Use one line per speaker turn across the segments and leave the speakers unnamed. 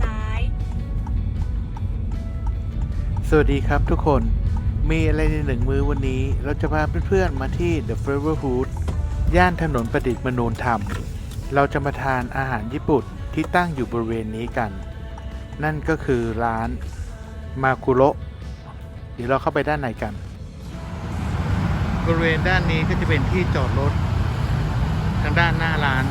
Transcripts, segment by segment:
ซ้าย
สวัสดีครับทุกคน มีอะไรในหนึ่งมือวันนี้ เราจะพาเพื่อนๆมาที่ The Flavor Food ย่านถนนประดิษฐ์มนูนธรรม เราจะมาทานอาหารญี่ปุ่นที่ตั้งอยู่บริเวณนี้กัน นั่นก็คือร้านมาคุโระเดี๋ยวเราเข้าไปด้านในกัน บริเวณด้านนี้ก็จะเป็นที่จอดรถ ทางด้านหน้าร้าน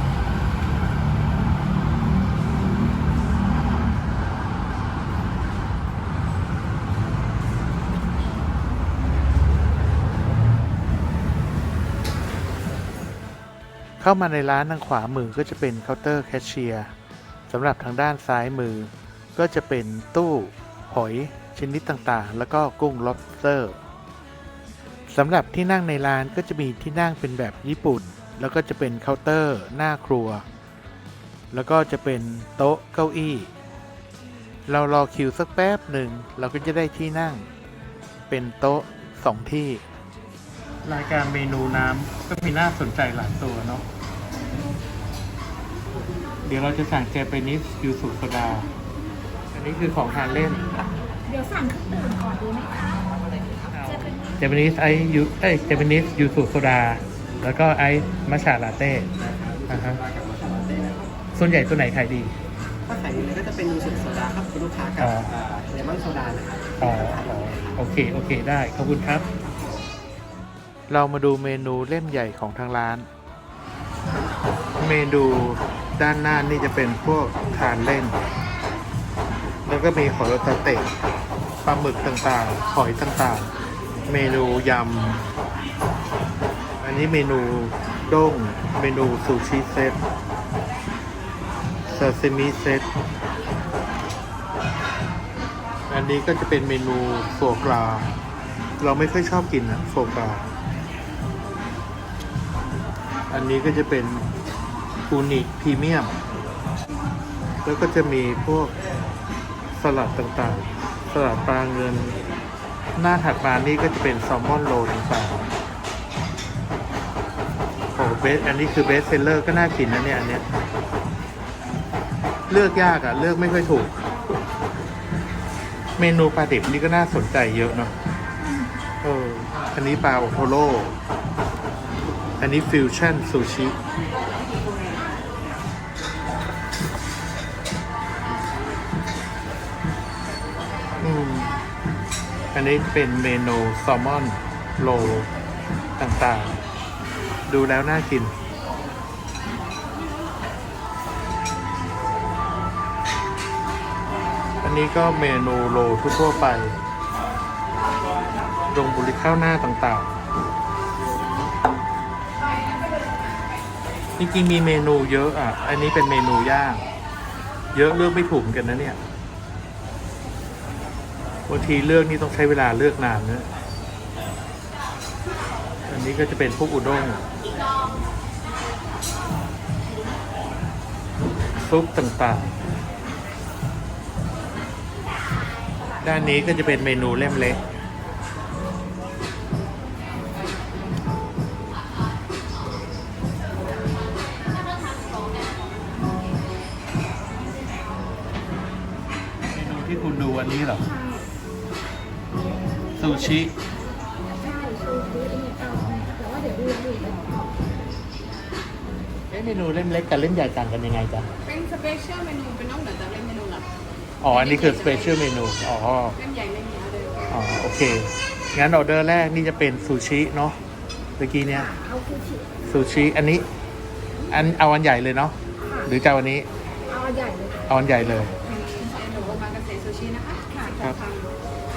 เข้ามาในร้านทางขวามือก็จะเป็นเคาน์เตอร์แคชเชียร์สำหรับทางด้านซ้ายมือ ก็จะเป็นตู้หอยชนิดต่างๆ แล้วก็กุ้ง lobster สำหรับที่นั่งในร้านก็จะมีที่นั่งเป็นแบบญี่ปุ่น แล้วก็จะเป็นเคาน์เตอร์หน้าครัว แล้วก็จะเป็นโต๊ะเก้าอี้ เรารอคิวสักแป๊บหนึ่งเราก็จะได้ที่นั่ง เป็นโต๊ะสองที่ รายการเมนูน้ำก็มีน่าสนใจหลายตัวเนาะเดี๋ยวเราจะสั่งเจแปนิสยูสุโซดา อันนี้คือของทานเล่น
เดี๋ยวสั่งเครื่องดื่มก่อนดีไหมคะ
เจแปนิสไอยูเอ้ยเจแปนิสยูสุโซดา แล้วก็ไอมัชชาลาเต้อ่าฮะส่วนใหญ่ตัวไหนขายดี
ถ้าขายดีเลยก็จะเป็นยูสุโซดาครับคุณลูกค้ากับ
อ๋อ
เลมอนโซดานะครับ
อ๋ออ๋อ โอเค โอเค ได้ ขอบคุณครับ เรามาดูเมนูเล่มใหญ่ของทางร้าน เมนูด้านหน้านี่จะเป็นพวกทานเล่น แล้วก็มีหอยตาเตะปลาหมึกต่างๆ หอยต่างๆ เมนูยำ อันนี้เมนูด้ง เมนูซูชิเซตซาซิมิเซต อันนี้ก็จะเป็นเมนูโฟกรา เราไม่ค่อยชอบกินอะโฟกรา อันนี้ก็จะเป็นอูนิพรีเมียม แล้วก็จะมีพวกสลัดต่างๆ สลัดปลาเงิน หน้าถัดมานี่ก็จะเป็นแซลมอนโรลต่างๆโอ้เบสอันนี้คือเบสเซลเลอร์ก็น่ากินนะเนี่ยอันเนี้ยเลือกยากอะเลือกไม่ค่อยถูก เมนูปลาดิบนี่ก็น่าสนใจเยอะเนาะเอออันนี้ปลาโอโทโร่ อันนี้ฟิวชั่นซูชิอืมอันนี้เป็นเมนูแซลมอนโลต่างๆ ดูแล้วน่ากิน อันนี้ก็เมนูโลทั่วๆไปดงบุรีข้าวหน้าต่างๆ จริงๆมีเมนูเยอะอะ อันนี้เป็นเมนูย่าง เยอะเลือกไม่ถูกกันนะเนี่ยบางทีเลือกนี่ต้องใช้เวลาเลือกนานนะอันนี้ก็จะเป็นพวกอุด้งซุปต่างๆ ด้านนี้ก็จะเป็นเมนูเล่มเล็ก ที่คุณดูอันนี้เหรอ ซูชิ
ใช่ชูชีนี่เอาแต่ว่าเดี๋ยวดูอย่างอื่นก่อน
เอ๊ะเมนูเล่มเล็กกับเล่มใหญ่ต่างกันยังไงจ๊ะ
เป็นสเปเชียลเมนูเป็นนอกเหนือจากเล่นเมนูหลัก
อ๋อ อันนี้คือสเปเชียลเมนู อ๋อ
เล่นใหญ่เล่นเนี้ยเลย
อ๋อ โอเค งั้นออเดอร์แรกนี่จะเป็นซูชิเนาะ เมื่อกี้เนี่ย
เอาชูชี
ซูชิ อันนี้ อันเอาอันใหญ่เลยเนาะ หรือจะเอาอันนี้
เอาอันใหญ่เลย
เอาอันใหญ่เลย
หนูโอมากาเสะซูชินะคะค่ะ
ครับ
ค่ะ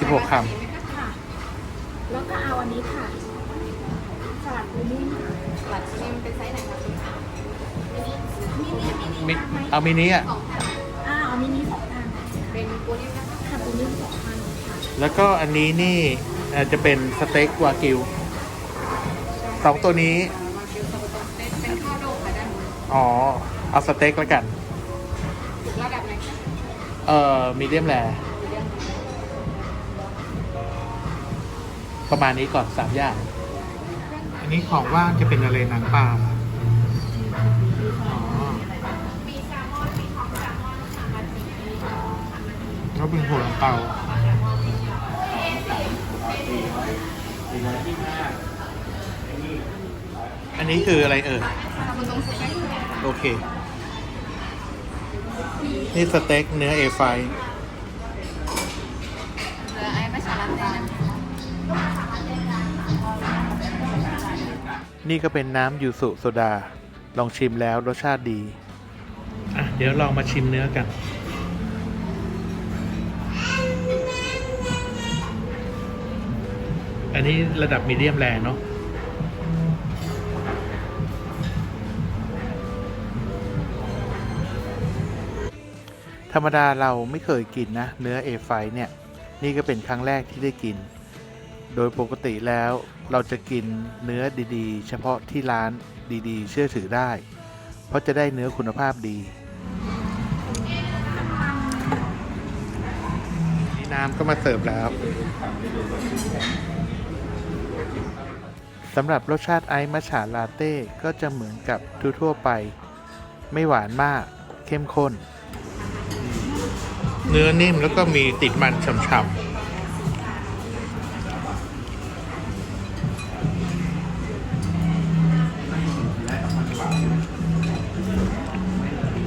16ค
ค่ะแล้วก็เอาอันนี้ค่ะสลัดปูนิ่มค่ะ
หลักชิมเป็นไซส์ไหนคะคุณคะ
มินิมินิำ
มิเอามินิอะ
สองแถว
อ่าเอามินิสองอัน
เป็นปูนิ่มนะคะ
ค่ะปูนิ่มสองอันค่ะ
แล้วก็อันนี้นี่อาจจะเป็นสเต็กวากิวสองตัวนี้
มาเกียวซาบะโตะเป็นเป็นข้าวโดกค่ะด้านบน
อ๋อ เอาสเต็กแล้วกัน
ระดับไหนคะ
เอ่อมีเดียมแร ประมาณนี้ก่อนสามอย่าง อันนี้ของว่างจะเป็นอะไรหนังปลาอ๋อ
มีแซลมอนมีของแซลมอนค่ะมาจิ
เปาอันนี้คืออะไรเอ่ย
ซาบูตงสเต็ก
โอเค นี่สเต็กเนื้อ A5
เหลื นะ
นี่ก็เป็นน้ำยูสุโซดา ลองชิมแล้วรสชาติดี อะ เดี๋ยวลองมาชิมเนื้อกัน อันนี้ระดับมีเดียมแรงเนาะธรรมดาเราไม่เคยกินนะ เนื้อ A5 เนี่ย นี่ก็เป็นครั้งแรกที่ได้กิน โดยปกติแล้วเราจะกินเนื้อดีๆ เฉพาะที่ร้านดีๆ เชื่อถือได้ เพราะจะได้เนื้อคุณภาพดีนี่น้ำก็มาเสิร์ฟแล้วสำหรับรสชาติไอซ์มัชฉาลาเต้ก็จะเหมือนกับทั่วๆไป ไม่หวานมาก เข้มข้น เนื้อนิ่มแล้วก็มีติดมันฉ่ำๆ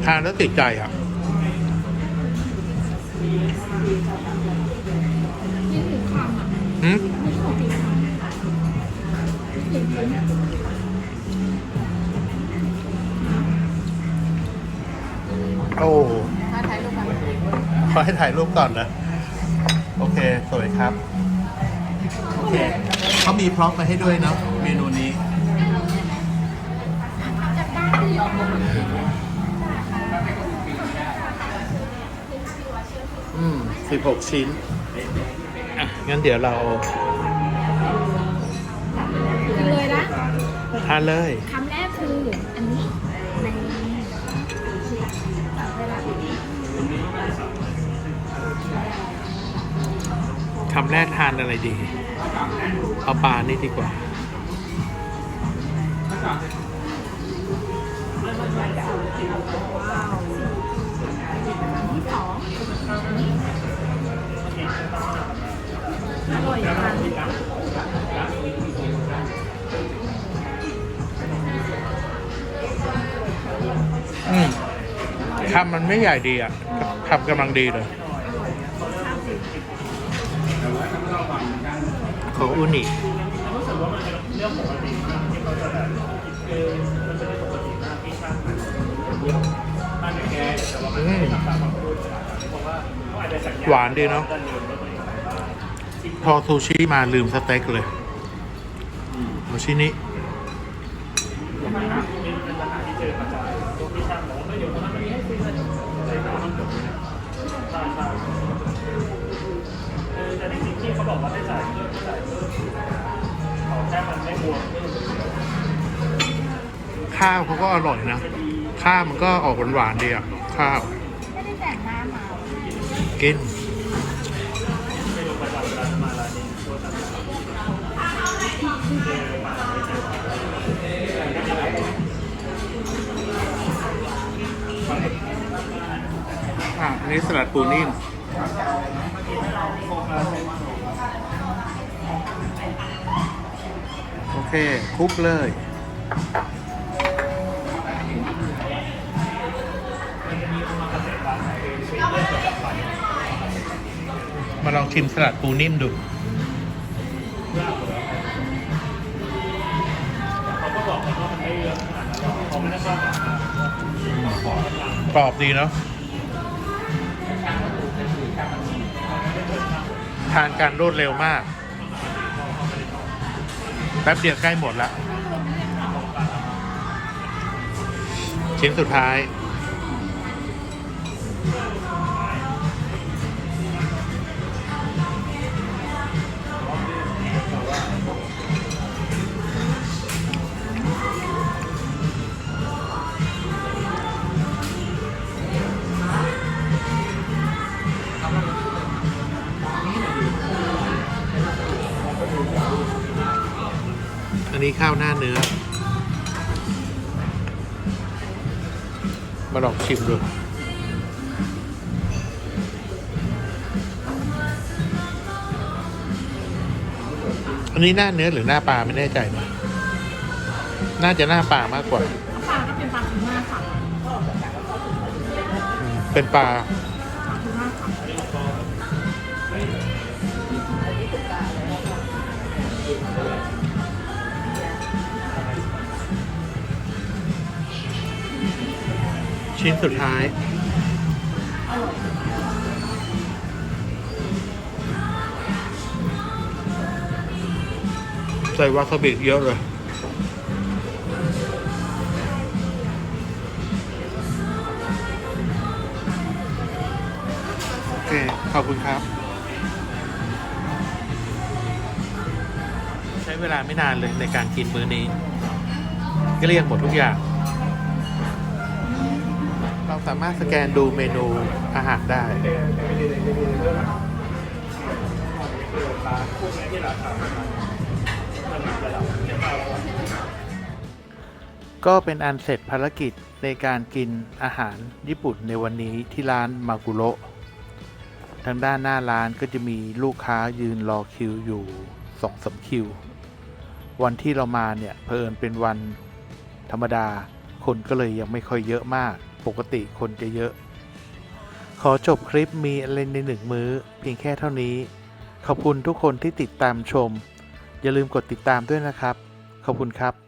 ทานแล้วติดใจอะ
ยิ่งถึงคำอะ
หืม
ไม่ชอบกินคำเห็นไหม
โอ้
ถ้าถ่ายรูปกัน
ขอให้ถ่ายรูปก่อนนะ โอเค สวยครับ โอเคเขามีพร็อพมาให้ด้วยเนาะเมนูนี้ อืมสิบหกชิ้น อะ งั้นเดี๋ยวเรา
กินเลยนะ
ทานเลย
คำแรกคืออันนี้ในเวลา
คำแรกทานอะไรดี เอาปลานี่ดีกว่า
ที่สอง อร่อยจัง
อืมคำมันไม่ใหญ่ดีอะคำกำลังดีเลยของอุนิอืม หวานดีเนาะพอซูชิมาลืมสเต็กเลยซูชินี้ข้าวเขาก็อร่อยนะ ข้าวมันก็ออกหวานๆดีอะ ข้าว กิน อะอันนี้สลัดปูนิ่ม โอเคคลุกเลย มาลองชิมสลัดปูนิ่มดูกรอบดีเนาะทานการรวดเร็วมาก แป๊บเดียวใกล้หมดละ ชิ้นสุดท้าย อันนี้ข้าวหน้าเนื้อ มาลองชิมดูอันนี้หน้าเนื้อหรือหน้าปลาไม่แน่ใจนะน่าจะหน้าปลามากกว่า
ปลาก็เป็นปลาทูน่าค่ะ
เป็นปลา ชิ้นสุดท้าย ใส่วาซาบิเยอะเลยโอเค ขอบคุณครับ ใช้เวลาไม่นานเลยในการกินมื้อนี้ ก็เกลี้ยงหมดทุกอย่าง สามารถสแกนดูเมนูอาหารได้ ก็เป็นอันเสร็จภารกิจในการกินอาหารญี่ปุ่นในวันนี้ที่ร้านมากุโระทางด้านหน้าร้านก็จะมีลูกค้ายืนรอคิวอยู่สองสามคิว วันที่เรามาเนี่ยเพอิญเป็นวันธรรมดา คนก็เลยยังไม่ค่อยเยอะมาก ปกติคนจะเยอะ ขอจบคลิปมีอะไรในหนึ่งมื้อ เพียงแค่เท่านี้ ขอบคุณทุกคนที่ติดตามชม อย่าลืมกดติดตามด้วยนะครับ ขอบคุณครับ